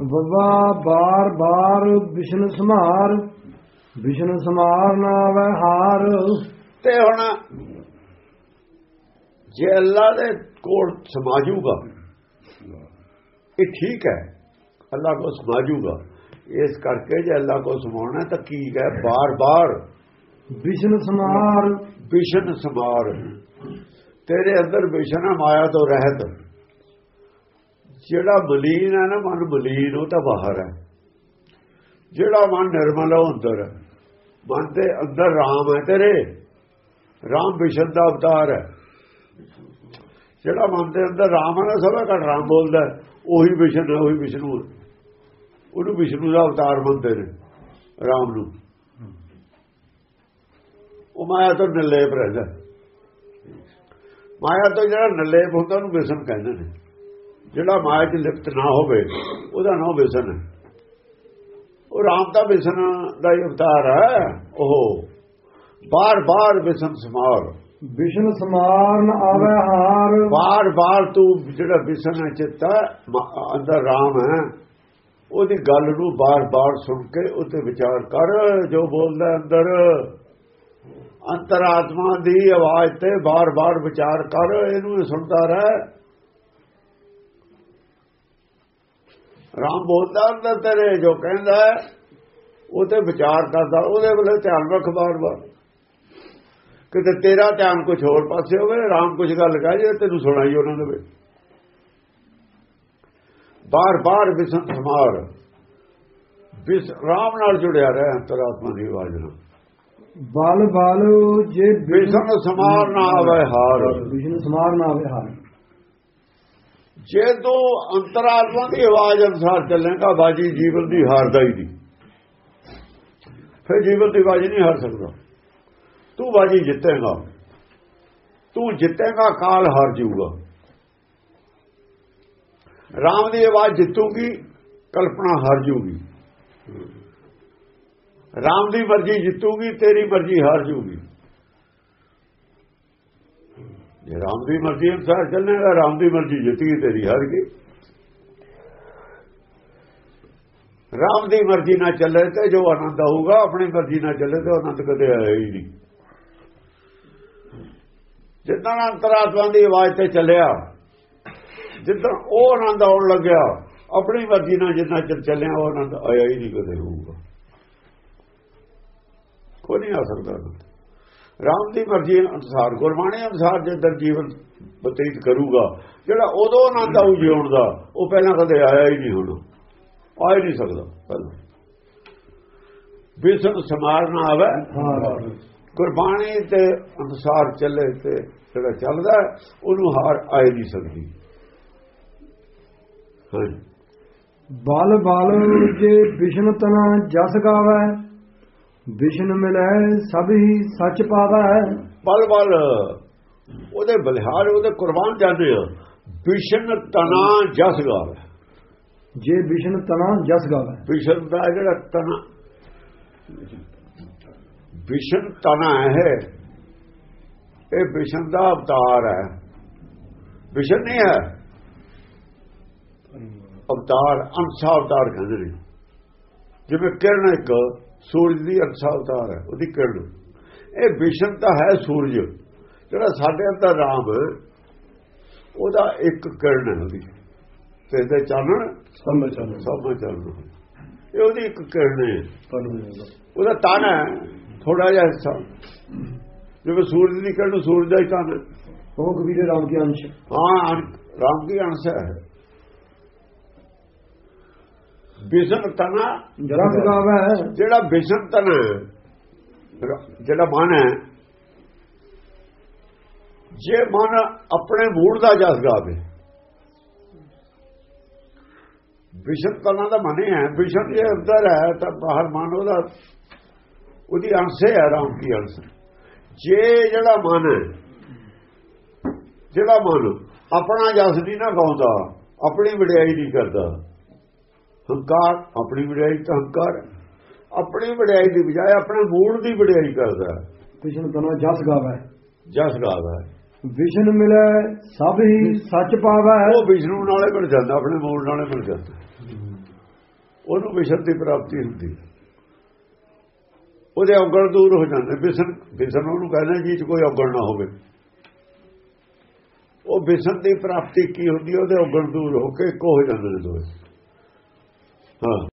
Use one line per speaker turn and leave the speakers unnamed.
ਬੱਬਾ ਬਾਰ ਬਾਰ ਵਿਸ਼ਨ ਸਮਾਰ ਵਿਸ਼ਨ ਸਮਾਰ ਨਾ ਆਵੇ ਹਾਰ।
ਤੇ ਹੁਣ ਜੇ ਅੱਲਾ ਦੇ ਕੋਲ ਸਮਾ ਜਾਊਗਾ ਇਹ ਠੀਕ ਹੈ ਅੱਲਾ ਕੋ ਸਮਾ ਜਾਊਗਾ ਇਸ ਕਰਕੇ ਜੇ ਅੱਲਾ ਕੋ ਸਮਾਉਣਾ ਤਾਂ ਕੀ ਹੈ? ਬਾਰ-ਬਾਰ
ਵਿਸ਼ਨ ਸਮਾਰ
ਵਿਸ਼ਨ ਸਮਾਰ ਤੇਰੇ ਅੰਦਰ ਵਿਸ਼ਨ ਮਾਇਆ ਤੋਂ ਰਹਿਤ। ਜਿਹੜਾ ਮਲੀਨ ਹੈ ਨਾ, ਮਨ ਮਲੀਨ ਉਹ ਤਾਂ ਬਾਹਰ ਹੈ। ਜਿਹੜਾ ਮਨ ਨਿਰਮਲ ਹੈ, ਉਹ ਅੰਦਰ ਹੈ। ਮਨ ਦੇ ਅੰਦਰ ਰਾਮ ਹੈ ਤੇਰੇ। ਰਾਮ ਵਿਸ਼ਨ ਦਾ ਅਵਤਾਰ ਹੈ। ਜਿਹੜਾ ਮਨ ਦੇ ਅੰਦਰ ਰਾਮ ਹੈ ਨਾ, ਸਭਾ ਘਟ ਰਾਮ ਬੋਲਦਾ ਉਹੀ ਵਿਸ਼ਨ ਹੈ, ਉਹੀ ਵਿਸ਼ਨੂੰ ਉਹਨੂੰ ਵਿਸ਼ਨੂੰ ਦਾ ਅਵਤਾਰ ਮੰਨਦੇ ਨੇ, ਰਾਮ ਨੂੰ। ਉਹ ਮਾਇਆ ਤੋਂ ਨਿਰਲੇਪ ਰਹਿੰਦਾ ਮਾਇਆ ਤੋਂ ਜਿਹੜਾ ਨਿਰਲੇਪ ਹੁੰਦਾ, ਉਹਨੂੰ ਵਿਸ਼ਨ ਕਹਿੰਦੇ ਨੇ। ਜਿਹੜਾ ਮਾਇਆ 'ਚ ਲਿਪਤ ਨਾ ਹੋਵੇ ਉਹਦਾ ਨਾਮ ਵਿਸ਼ਨ ਹੈ। ਉਹ ਰਾਮ ਦਾ ਵਿਸ਼ਨ ਦਾ ਹੀ ਅਵਤਾਰ ਹੈ ਉਹ। ਬਾਰ-ਬਾਰ ਵਿਸ਼ਨ ਸਮਾਰ।
ਵਿਸ਼ਨ ਸਮਾਰ ਨਾ ਆਵੇ ਹਾਰ।
ਬਾਰ-ਬਾਰ ਤੂੰ ਜਿਹੜਾ ਵਿਸ਼ਨ ਹੈ ਚਿੱਤ ਅੰਦਰ ਰਾਮ ਹੈ ਉਹਦੀ ਗੱਲ ਨੂੰ ਬਾਰ-ਬਾਰ ਸੁਣ ਕੇ ਉੱਤੇ ਵਿਚਾਰ ਕਰ ਜੋ ਬੋਲਦਾ ਅੰਦਰ। ਅੰਤਰਾਤਮਾ ਦੀ ਆਵਾਜ਼ ਤੇ ਬਾਰ-ਬਾਰ ਵਿਚਾਰ ਕਰ ਇਹਨੂੰ ਸੁਣਦਾ ਰਹਿ। ਰਾਮ ਬੋਲਦਾ ਅੰਦਰ ਤੇਰੇ ਜੋ ਕਹਿੰਦਾ ਉਹ ਤੇ ਵਿਚਾਰ ਕਰਦਾ ਉਹਦੇ ਵੱਲ ਧਿਆਨ ਰੱਖ ਬਾਰ-ਬਾਰ ਕਿਤੇ ਤੇਰਾ ਧਿਆਨ ਕੁਝ ਹੋਰ ਪਾਸੇ ਹੋਵੇ ਰਾਮ ਕੁਝ ਗੱਲ ਕਹੇ ਜੇ ਤੈਨੂੰ ਸੁਣਾਈ ਉਹਨਾਂ ਦੇ ਬਾਰ-ਬਾਰ ਵਿਸਨ ਸਮਾਰ। ਵਿਸ ਰਾਮ ਨਾਲ ਜੁੜਿਆ ਰਹਿ ਅੰਤਰਾਤਮਾ ਦੀ ਆਵਾਜ਼ ਨਾਲ।
ਬਲ ਬਲ ਜੇ
ਵਿਸਨ ਸਮਾਰ ਨਾ ਆਵੇ ਹਾਰ।
ਵਿਸ਼ਨ ਸਮਾਰ ਨਾ ਆਵੇ ਹਾਰ।
ਜੇ ਤੋਂ ਅੰਤਰਾਤਮਾ ਦੀ ਆਵਾਜ਼ ਅਨੁਸਾਰ ਚੱਲੇਗਾ, ਬਾਜੀ ਜੀਵਨ ਦੀ ਹਾਰਦਾ ਹੀ ਨਹੀਂ। ਫਿਰ ਜੀਵਨ ਦੀ ਬਾਜੀ ਨਹੀਂ ਹਾਰ ਸਕਦਾ। ਤੂੰ ਬਾਜੀ ਜਿੱਤੇਗਾ। ਤੂੰ ਜਿੱਤੇਗਾ, ਕਾਲ ਹਾਰ ਜਾਊਗਾ। ਰਾਮ ਦੀ ਆਵਾਜ਼ ਜਿੱਤੂਗੀ, ਕਲਪਨਾ ਹਾਰ ਜਾਊਗੀ। ਰਾਮ ਦੀ ਮਰਜ਼ੀ ਜਿੱਤੂਗੀ, ਤੇਰੀ ਮਰਜ਼ੀ ਹਾਰ ਜਾਊਗੀ ਜੇ ਰਾਮ ਦੀ ਮਰਜ਼ੀ ਅਨੁਸਾਰ ਚੱਲੇਗਾ ਰਾਮ ਦੀ ਮਰਜ਼ੀ ਜਿੱਤ ਤੇਰੀ ਹਰ ਗਈ ਰਾਮ ਦੀ ਮਰਜ਼ੀ ਨਾਲ ਚੱਲੇ ਤੇ ਜੋ ਆਨੰਦ ਆਊਗਾ, ਆਪਣੀ ਮਰਜ਼ੀ ਨਾਲ ਚੱਲੇ ਤੇ ਉਹ ਆਨੰਦ ਕਦੇ ਆਇਆ ਹੀ ਨਹੀਂ। ਜਿੱਦਾਂ ਅੰਤਰਾਤਮਾ ਦੀ ਆਵਾਜ਼ ਤੇ ਚੱਲਿਆ, ਜਿੱਦਾਂ ਉਹ ਆਨੰਦ ਆਉਣ ਲੱਗਿਆ, ਆਪਣੀ ਮਰਜ਼ੀ ਨਾਲ ਜਿੰਨਾ ਚਿਰ ਚੱਲਿਆ, ਉਹ ਆਨੰਦ ਆਇਆ ਹੀ ਨਹੀਂ ਕਦੇ ਹੋਊਗਾ। ਕੋਈ ਨਹੀਂ ਆ ਸਕਦਾ। ਰਾਮ ਦੀ ਮਰਜ਼ੀ ਅਨੁਸਾਰ, ਗੁਰਬਾਣੀ ਅਨੁਸਾਰ ਜੇ ਦਰ ਜੀਵਨ ਬਤੀਤ ਕਰੂਗਾ, ਜਿਹੜਾ ਉਦੋਂ ਆਨੰਦ ਆਉ ਜਿਉਣ ਦਾ, ਉਹ ਪਹਿਲਾਂ ਕਦੇ ਆਇਆ ਹੀ ਨਹੀਂ ਹੁਣ। ਆ ਹੀ ਨਹੀਂ ਸਕਦਾ ਪਹਿਲਾਂ। ਵਿਸਨ ਸਮਾਰ ਨਾ ਆਵੇ। ਗੁਰਬਾਣੀ ਤੇ ਅਨੁਸਾਰ ਚੱਲੇ ਤੇ ਜਿਹੜਾ ਚੱਲਦਾ, ਉਹਨੂੰ ਹਾਰ ਆਏ ਨਹੀਂ ਸਕਦੀ। ਹਾਂਜੀ।
ਬਲ ਬਲ ਜੇ ਵਿਸ਼ਨ ਤਨਾ ਜਸ ਗਾਵੇ ਵਿਸ਼ਨ ਮਿਲੈ ਸਭ ਹੀ ਸੱਚ ਪਾਵੈ।
ਬਲ ਬਲ ਉਹਦੇ ਬਲਿਹਾਰ ਉਹਦੇ ਕੁਰਬਾਨ ਜਾਂਦੇ ਆ। ਵਿਸ਼ਨ ਤਨਾ ਜਸ ਗਾਵੇ।
ਜੇ ਵਿਸ਼ਨ ਤਨਾ ਜਸ ਗਾਵੇ।
ਵਿਸ਼ਨ ਦਾ ਜਿਹੜਾ ਤਨਾ ਵਿਸ਼ਨ ਤਨਾ ਹੈ ਇਹ ਵਿਸ਼ਨ ਦਾ ਅਵਤਾਰ ਹੈ। ਵਿਸ਼ਨ ਨਹੀਂ ਹੈ। ਅਵਤਾਰ ਅੰਸ਼ਾ ਅਵਤਾਰ ਕਹਿੰਦੇ ਨੇ। ਜਿਵੇਂ ਕਿਰਨ ਇੱਕ ਸੂਰਜ ਦੀ ਅੰਸ਼ਾ ਅਵਤਾਰ ਹੈ ਉਹਦੀ ਕਿਰਨ। ਇਹ ਵਿਸ਼ਨ ਤਾਂ ਹੈ ਸੂਰਜ ਜਿਹੜਾ ਸਾਡੇ ਅੰਦਰ ਰਾਮ ਉਹਦਾ ਇੱਕ ਕਿਰਨ ਹੈ ਉਹਦੀ। ਤੇ ਇਹਦੇ ਚਾਨਣ
ਸਮਝ ਚੱਲ
ਸਭ ਚੱਲਦਾ ਇਹ ਉਹਦੀ ਇੱਕ ਕਿਰਨ ਹੈ। ਉਹਦਾ ਤਨ ਹੈ ਥੋੜਾ ਜਿਹਾ ਹਿੱਸਾ। ਜਿਵੇਂ ਸੂਰਜ ਦੀ ਕਿਰਨ ਸੂਰਜ ਦਾ ਹੀ ਤਨ
ਉਹ ਕਬੀਰੇ ਰਾਮ ਕੇ ਅੰਸ਼
ਹਾਂ? ਰਾਮ ਦੀ ਅੰਸ਼ ਹੈ। ਵਿਸ਼ਨ ਤਨਾ
ਜਸ ਗਾਵੇ।
ਜਿਹੜਾ ਵਿਸ਼ਨ ਤਨ ਜਿਹੜਾ ਮਨ ਹੈ ਜੇ ਮਨ ਆਪਣੇ ਮੂਡ ਦਾ ਜਸ ਗਾਵੇ ਵਿਸ਼ਨ ਤਨਾ ਦਾ ਮਨ ਹੀ ਵਿਸ਼ਨ ਜੇ ਅੰਦਰ ਹੈ ਤਾਂ ਬਾਹਰ ਮਨ ਉਹਦਾ ਉਹਦੀ ਅੰਸ਼ ਹੈ ਰਾਮ ਦੀ ਅੰਸ਼। ਜੇ ਜਿਹੜਾ ਮਨ ਹੈ ਜਿਹੜਾ ਮਨ ਆਪਣਾ ਜਸ ਨਹੀਂ ਨਾ ਗਾਉਂਦਾ ਆਪਣੀ ਵਡਿਆਈ ਨਹੀਂ ਕਰਦਾ ਹੰਕਾਰ ਆਪਣੀ ਵਡਿਆਈ ਤਾਂ ਹੰਕਾਰ। ਆਪਣੀ ਵਡਿਆਈ ਦੀ ਬਜਾਏ ਆਪਣੇ ਮੂਡ ਦੀ ਵਡਿਆਈ ਕਰਦਾ।
ਵਿਸ਼ਨ ਤਨਾ ਜਸ ਗਾਵੇ
ਜਸ ਹੈ।
ਵਿਸ਼ਨ ਮਿਲੈ ਸਭ ਹੀ ਸੱਚ ਪਾਵੈ
ਉਹ ਵਿਸ਼ਨੂੰ ਨਾਲੇ ਮਿਲ ਜਾਂਦਾ ਆਪਣੇ ਮੂਡ ਨਾਲੇ ਮਿਲ ਜਾਂਦਾ ਉਹਨੂੰ ਵਿਸ਼ਨ ਦੀ ਪ੍ਰਾਪਤੀ ਹੁੰਦੀ ਉਹਦੇ ਔਗਣ ਦੂਰ ਹੋ ਜਾਂਦੇ ਵਿਸ਼ਨ ਵਿਸ਼ਨ ਉਹਨੂੰ ਕਹਿੰਦੇ ਜੀ ਚ ਕੋਈ ਔਗਣ ਨਾ ਹੋਵੇ ਉਹ ਵਿਸ਼ਨ ਦੀ ਪ੍ਰਾਪਤੀ ਕੀ ਹੁੰਦੀ? ਉਹਦੇ ਔਗਣ ਦੂਰ ਹੋ ਕੇ ਇੱਕੋ ਹੋ ਜਾਂਦੇ ਦੋਵੇਂ Huh.